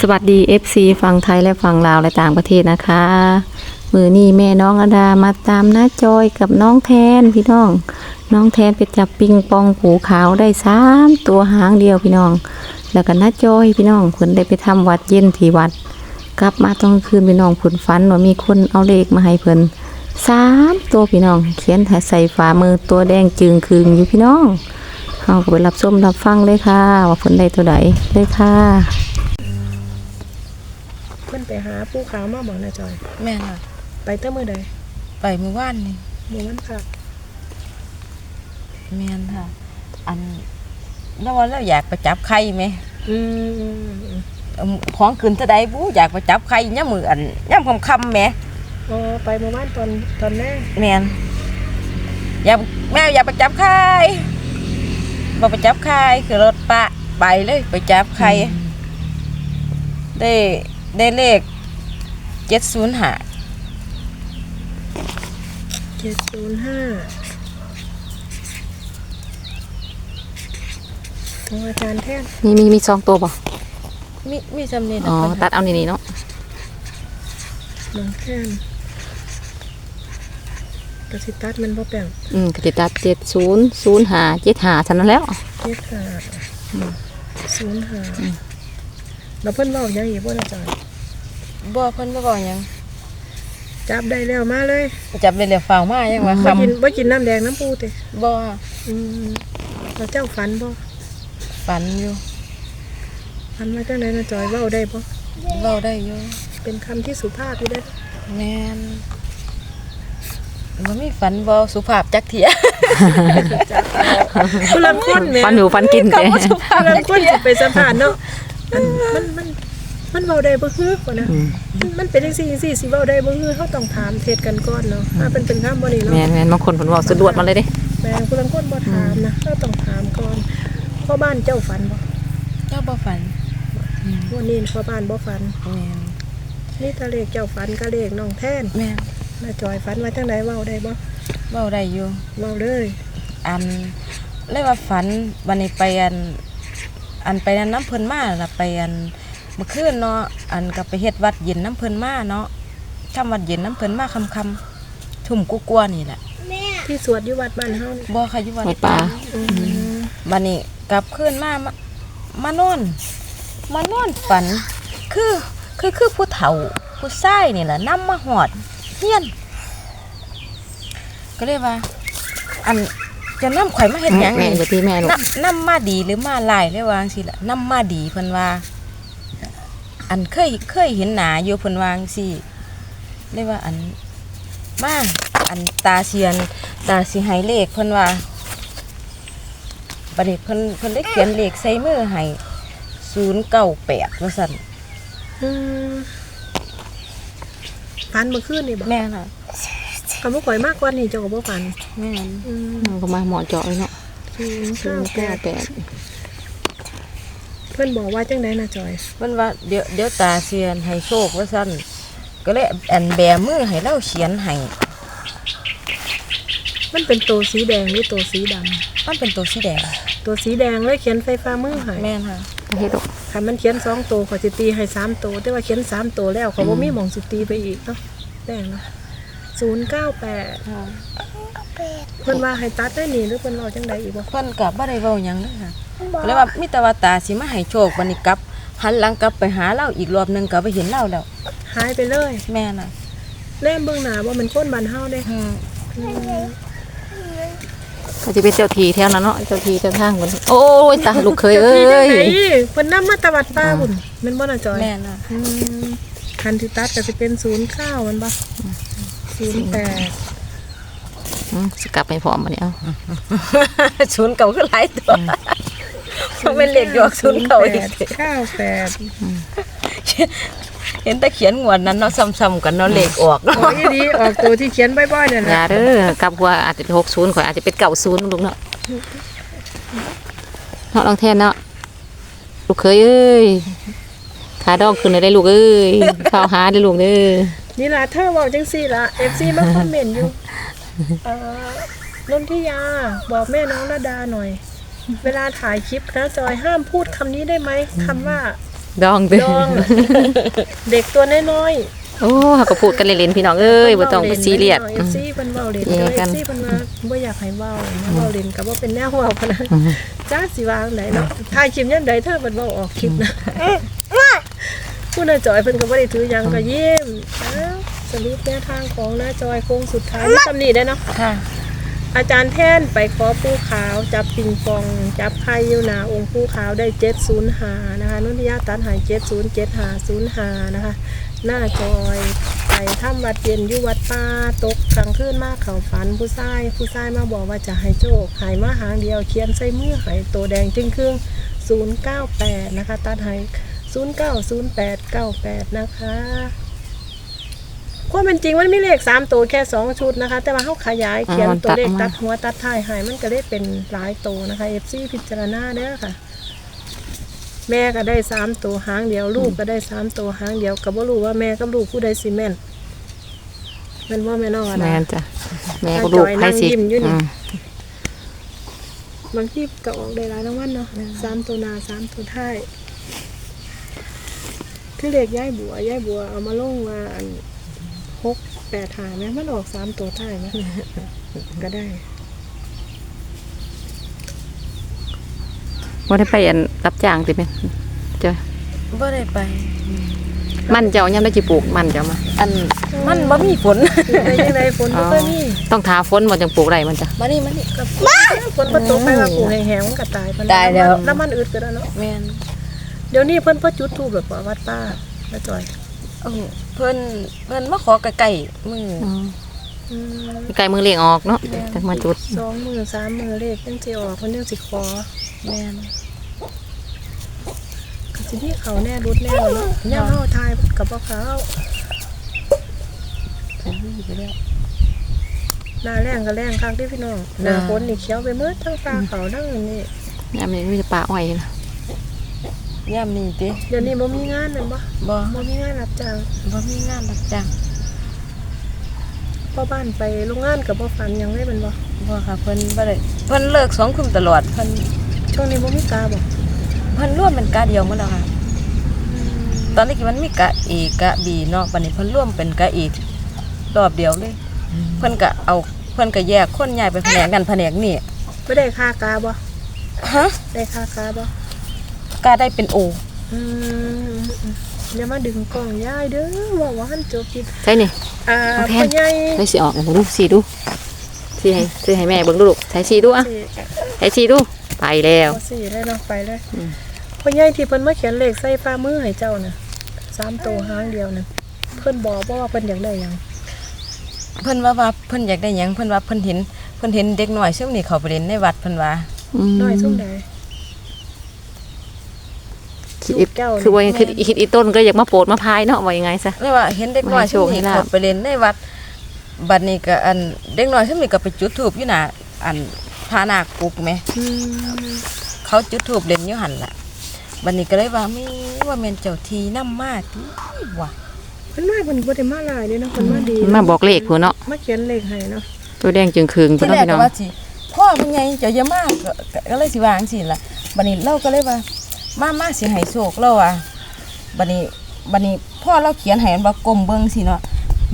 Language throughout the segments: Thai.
สวัสดี FC ฝั่งไทยและฝั่งลาวและต่างประเทศนะคะ มือนี้แม่น้องอดามาตามน้าจอยกับน้องแทนพี่น้อง น้องแทนไปจับปิงปองผูขาวได้สามตัวหางเดียวพี่น้อง แล้วก็น้าจอยพี่น้องเพิ่นได้ไปทำวัดเย็นที่วัด กลับมาตอนคืนพี่น้องผุนฝันว่ามีคนเอาเลขมาให้เพิ่นสามตัวพี่น้อง เขียนใส่ฝ่ามือตัวแดงจึงคืงอยู่พี่น้องเราไปรับชมรับฟังเลยค่ะ ว่าเพิ่นได้ตัวใดเลยค่ะ ไปหาผู้ขาวมาบอกนะจอย แม่นค่ะไปเต้มือใดไปเมื่อวานนี่หมู่วันพักแม่นค่ะ อันแล้วว่าเราอยากไปจับไข่ไหมอืมเอิ่มของขึ้นจะได้บูอยากไปจับไข่ย่ำมืออันย่ำคำคำๆแหม่อ๋อไปเมื่อวานตอนตอนแรกแม่นอยากแม่อยากไปจับไข่บอกไปจับไข่คือรถปะไปเลยไปจับไข่ได้ ได้เลขเจ็ดศูนย์หาเจ็ดศูนย์ห้าของอาจารย์แท่นมีมีมีสองตัวป่ะมีมีจำเนียนอ๋อตัดเอานี่นี่เนาะน้องแท่นกระสิตัดมันบ่แป้งอืมก็จะตัดเจ็ดศูนย์ศูนย์หาเจ็ดหาเท่านั้นแล้วเจ็ดห้าศูนย์ห้าแล้วเพิ่นเว้าหยังอีกบ่นะจอย บ่เพิ่นบ่บอกหยังจับได้แล้วมาเลยจับได้แล้วฝ่าวมายังว่าบ่คำกินบ่กินน้ำแดงน้ำปูติบ่อืมแล้วเจ้าฝันบ่ฝันอยู่ฝันว่าจังไดนะจอยเว้าได้บ่เว้าได้อยู่เป็นคำที่สุภาพอยู่ได้แม่นบ่มีฝันบ่สุภาพจักเที่ยผู้ลังคนแหม่ฟันอยู่ฟันกินแต่ผู้ลังคนสิไปสัมภาษณ์เนาะอันมันมัน มันเว้าได้บ่ฮึกว่านะอืมมันมันเป็นจังซี่จังซี่สิเว้าได้บ่ฮึเฮาต้องถามเทศกันก่อนเนาะถ้าเป็นเป็นคำบ่นี่เนาะแม่นแม่นบางคนผลบอกสะดวดมาเลยเด้แม่ผู้ลังคนบ่ถามนะเฮาต้องถามก่อนพ่อบ้านเจ้าฝันบ่เจ้าบ่ฝันวันนี้พ่อบ้านบ่ฝันแม่นนี่ตาเลขเจ้าฝันก็เลขน้องแท่นแม่นน้าจอยฝันว่าจังไดเว้าได้บ่เว้าได้อยู่เว้าเลยอันเลยว่าฝันวันนี้ไปอัน อันไปอันน้ำเพิ่นมาล่ะไปอันเมื่อคืนเนาะอันก็ไปเฮ็ดวัดเย็นน้ำเพิ่นมาเนาะทำวัดเย็นน้ำเพิ่นมาค่ำๆทุ่มกูกลัวๆนี่แหละที่สวดอยู่วัดบ้านเฮานี่บ่ค่ะอยู่วัดวัดป่าอืมบันนี้กลับคืนมามามานอนมานอนฝัน คือคือคือผู้เฒ่าผู้ชายนี่แหละนำมาหอดเฮียน ก็เลยว่า อันจะนำข่อยมาเฮ็ดหยังแม่นี่อย่าตีแม่ลูกนำนำมาดีหรือมาลายเลยว่าจังซี่ล่ะนำมาดีเพิ่นว่า อันเคยเคยเห็นหน้าอยู่เพิ่นว่าจังซี่เลยว่าอันมาอันตาเซียน ตาสิให้เลขเพิ่นว่าบัดนี้เพิ่นเพิ่นได้เขียนเลขใส่มือให้ศูนย์เก้าแปดว่าสั่นอืมฝันเมื่อคืนนี่บ่แม่น่ะคำว่าข่อยมากกว่านี่เจ้าก็บ่ฝันแม่นอืมมันก็มาหมอเจาะเลยเนาะศูนย์ศูเก้านย์แปเก้าด แปดเพิ่นบอกว่าจังไดนะจอยเพิ่นว่าเดี๋ยวเดี๋ยวตาเซียนให้โชคว่าสั่นก็เลยอันแบมือให้เราเขียนให้มันเป็นตัวสีแดงหรือตัวสีดำมันเป็นตัวสีแดงตัวสีแดงเลยเขียนไฟฟ้ามือให้แม่นค่ะเฮ็ดดอกคันมันเขียนสองตัวขอยสิตีให้สามตัวแต่ว่าเขียนสามตัวแล้วเขาบ่มีหม่องสิตีไปอีกเนาะแดงเนาะศูนย์ เก้าแปดเพิ่นว่าให้ตัดได้นี่หรือเพิ่นเว้าจังไดอีกบ่เพิ่นก็บ่ได้เว้าหยังเลยค่ะก็เลยว่ามีแต่ว่าตาสิมาให้โชคบัดนี้กลับ หันหลังกลับไปหาเราอีกรอบหนึงก็ไปเห็นเราแล้ว หายไปเลยแม่น่ะแนมเบื้องหน้าว่ามันคนบ้านเฮาเด้อืมก็จะเป็นเจ้าทีแถวนั้นเนาะเจ้าทีเจ้าทางคนโอ้ยตาลูกเคยเอ้ที่จังยไหนเพิ่นนำมาตะวัดป้าบุ่นแมันบ่น่ะจอยแม่น่ะอืมคันที่ตัดก็สิเป็น09มันบ่08 อืมสกลับไปพร้อมมาเนี่ยเอาศูนย์เก่าคือหลายตัวมันเป็นเลขหยอกศูนย์เก่าอีก98เห็นแต่เขียนงวดนั้นเนาะซ้ำๆกันเนาะเลขออกเนาะโอ้ยดีออกตัวที่เขียนบ่อยๆนั่นอแหย่าละเด้อกลับว่าอาจจะเป็นหกศูนย์ข่อยอาจจะเป็นเก่าศูนย์ลูกเนาะเนาะลองแทนเนาะลูกเคยเอ้ยขาดองขึ้นเลยได้ลูกเอ้ยข้าวหาได้ลูกเด้อนี่ล่ะเธอเว้าจังซี่ล่ะ FC มาคอมเมนต์อยู่ เอ่อนนทิยาบอกแม่น้องระดาหน่อย เวลาถ่ายคลิปนะจอยห้ามพูดคำนี้ได้ไหมคำว่าดองเด้ดอง เด็กตัวน้อยโอ้เขาก็พูดกันเล่นๆพี่น้องเอ้ยบ่ต้องไปซีเรียสเออืมฟซีเพิ่นเว้าเล่นแย่เอกันฟซีเพิ่นว่าบ่อยากให้เว้านะเว้าเล่นก็บ่เป็นแนวเว้าพะนะจ้าสิวางไหนเนาะถ่ายคลิปยามใดเธอเพิ่นเว้าออกคลิปนะผู้น่าจอยเพิ่นก็บ่ได้ถือหยังก็ยิ้มอ้าว สรุปแนวทางของน้าจอยโค้งสุดท้ายมีคำนี้ได้เนาะค่ะ อาจารย์แท่นไปขอปูขาวจับปิงปอง จับไข่อยู่หนาองค์ปูขาวได้เจ็ดศูนย์หานะคะนุนทิยาตันหายเจ็ดศูนย์เจ็ดหาศูนย์หานะคะ หน้าจอยไปถ้ำวัดเย็นอยู่วัดป่าตกกลางคืนมากเขาฝันผู้ชายผู้ชายมาบอกว่าจะให้โชคหายมาหางเดียวเขียนใส่มือหายตัวแดงจึงครึ่งศูนย์เก้าแปดนะคะตัดหายศูนย์เก้าศูนย์แปดเก้าแปดนะคะ ความเป็นจริงมันมีเลขสามตัวแค่สองชุดนะคะ แต่ว่าเขาขยายเขียนอ๋อตัวเลขตัตัดดมาหัวตัดท้ายใหายมันก็ได้เป็นหลายตัวนะคะเอฟซีพิจารณาเด้อค่ะ แม่ก็ได้สามตัวหางเดียวลูกก็ได้สามตัวหางเดียวก็บ่รู้ว่าแม่กับลูกผู้ใดสิแม่นแมันว่าแม่น้องอะแม่นะ นจ้ะแม่ก็ลูกจอยไผนั่งสิยิ้มอยู่นี่ อืมบางทีก็ออกได้หลายรางวัลเนาะสามตัวหนาสามตัวท้ายคือเลขย่ายบัวย่ายบัวเอามาลงว่าอัน หกแปดหาแม่มันออกสามตัวท้ายไหมก็ได้บ่ได้ไปอันรับจ้างติแม่นจ้ะบ่ได้ไป มันเจ้ายามได้สิปลูกมันเจ้ามา อันมันบ่มีฝนไปยังไงฝนบ่เคยมีต้องทาฝนบ่จังปลูกได้มันจ้ะมานี่มานี่กับฝนบ่ตกไปว่าปลูกแห้งๆมันก็ตายปานนั้นตายแล้วแล้วมันอึดก็ได้เนาะแม่นเดี๋ยวนี้เพิ่นบ่จุดธูปแบบว่าวัดป้าแล้วจอยเอ้า เพิ่นเพิ่นมาขอใกล้ๆมืออืมอืมใกล้มือเลี้ยงออกเนาะจังมาจุดสองมือสามมือเลขจังสิออกเพิ่นจังสิขอแม่นก็สิมีเขาแน่รุดแน่แล้วเนาะย่ามเฮาทายกับบ่เขาเพิ่นมีไปแล้วหน้าแรงก็แรงคักเด้พี่น้องหน้าฝนนี่เขียวไปหมดทั้งฟ้าเขาทั้งอันนี้ยามนี้มีแต่ป่าอ้อยนะ ยามนี้ติเดี๋ยวนี้บ่มีงานนั่นบ่บ่บ่มีงานรับจ้างบ่มีงานรับจ้างพ่อบ้านไปโรงงานก็บ่ฝันหยังเลยแมันบ่บ่ค่ะเพิ่นบ่ได้เพิ่นเลิกสองคุมตลอดเพิ่นช่วงนี้บ่มีกาบ่เพิ่นร่วมเป็นกะเดียวหมดแล้วค่ะ ตอนนี้มันมีกะเอกะบีเนาะบัดนี้เพิ่นร่วมเป็นกะเอกรอบเดียวเลย เพิ่นก็เอาเพิ่นก็แยกคนย้ายไปแผนกนั้นแผนกนี้บ่ได้ค่ากาบ่ฮะได้ค่ากาบ่ กะได้เป็นโออืมอย่ามาดึงกล้องยายเด้อว่าว่าหันจบผิดใช่นี่อ่าเอาแทนพ่อใหญ่ได้สิออกมาดูสิดูสิให้สิให้แม่เบิ่งดูลูกใช้สิดูอะสิใช้สิดูไปแล้วบ่สิได้เนาะไปเลยอืม พ่อใหญ่ที่เพิ่นมาเขียนเลขใส่ฝ่ามือให้เจ้าน่ะสามตัวหางเดียวน่ะเพิ่นบอกบ่ว่าเพิ่นอยากได้หยังเพิ่นว่าว่าเพิ่นอยากได้หยังเพิ่นว่าเพิ่นเห็นเพิ่นเห็นเด็กน้อยซึ่งนี่เขาไปเล่นในวัดเพิ่นว่ามน้อยซุ่มใด คิดอีกลูกแก้วนี่คือว่าคิดคิดอีต้นก็อยากมาโปรดมาพายเนาะว่ายังไงซะเลยว่าเห็นเด็กน้อยให้โชซึ่งคให้นี่ลาภเขาไปเล่นในวัดบัดนี้ก็อันเด็กน้อยซึ่งนี่ก็ไปจุดธูปอยู่หน้าอันพานาคปุกแหมอืมเขาจุดธูปเล่นอยู่หั่นล่ะบัดนี้ก็เลยว่ามีว่าแม่นเจ้าทีนำมาติว่ะเพิ่นมาเพิ่นบ่ได้มาหลายเด้อเนาะเพิ่นมาดีมาบอกเลขพุ่นเนาะมาเขียนเลขให้เนาะตัวแดงจึงคืงพุ่ที่นแรเนาะพี่น้องกก็ว่าสิพ่อเป็นไงเจ้าอย่ามาก็ก็ก็เลยสิวาจังซี่ล่ะบัดนี้เราก็เลยว่า มามาสิให้โชคเราอะบัดนี้บัดนี้พ่อเราเขียนให้มันว่ากลมเบิ่งสิเนาะ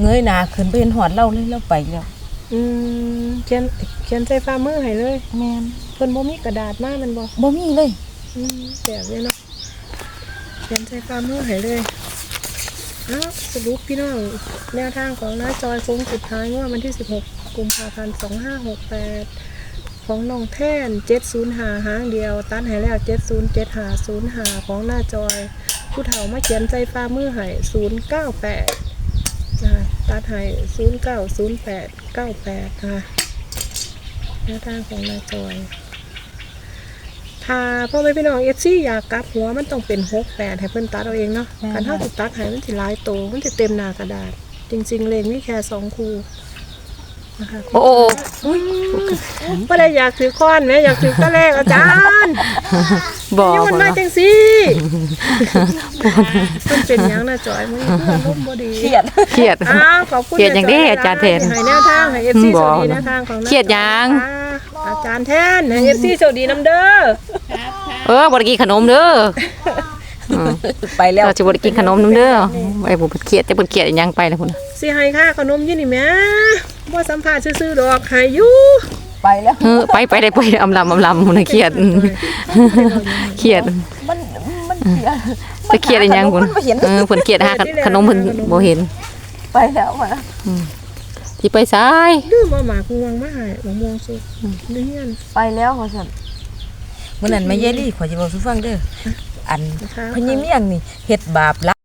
เงยหน้าขึ้นไปเห็นหอดเราเลยเราไปแล้วอืมเขียนเขียนใส่ฝ่ามือให้เลยแม่นเพิ่นบ่มีกระดาษมามันบ่บ่มีเลยอืมแบบนี้เนาะเขียนใส่ฝ่ามือให้เลยเอ้าสรุปพี่น้องแนวทางของน้าจอยโค้งสุดท้ายงวดวันที่ 16 กุมภาพันธ์ 2568 ของน้องแท่น705หางเดียว ตันให้แล้ว707505ของหน้าจอย ผู้เฒ่ามาเขียนใส่ฝ่ามือให้098นะคะตัดให้090898นะคะแนวทางของหน้าจอยถ้าพ่อแม่พี่น้องเอฟซีอยากกลับหัวมันต้องเป็นหกแปดให้เพิ่นตัดเอาเองเนาะการเท่าติดตัดให้มันสิหลายโตมันจะเต็มหน้ากระดาษ จริง ๆ เลงนี่แค่สองคูนะคะ โอ้โอ้ไม่ได้อยากถือค้อนแม่อยากถือก็แรกอาจารย์บอกนี่มันบ่มาเนาะจังสิมันเป็นหยังนะจอยมันเพื่อนร่มบ่ดีเครียดเครียดอ้าวขอบคุณเครียดอย่างเด้อาจารย์แทนให้แนวทางให้เอฟซีบโชอกคดีนะแนวทางของเครียดยังอาจารย์แทนให้เอฟซีโชคดีน้ำเด้อเออบ่ได้กินขนมเด้ออืมไปแล้วเราจะบ่ได้กินขนมนำเด้อไอ้บ่เพิ่นเครียดแต่เพิ่นเครียดอีหยังไปแล้วพุ่นน่ะสิให้ค่าขนมอยู่นี่แหม่ บ่สัมภาษณ์ซื่อๆดอกให้อยู่ไปแล้วเออไปไปได้ไปอำลำอำลำพุ่นน่ะเครียดอืมเครียดมันมันเสียจะเครียดอีหยังพุ่นมันบ่เห็นเออเพิ่นเครียดหาขนมเพิ่นบ่เห็น ไปแล้วมาสิไปซ้ายดื้อบ่หมากงวงมาให้บ่ม่วงสุกเรียนไปแล้วเขาสั่นมื้อนั้นแม่เยลี่ขอยจะบอกสู่ฟังเด้ออันนะคะพญเมียงนี่เฮ็ดบาปหลาย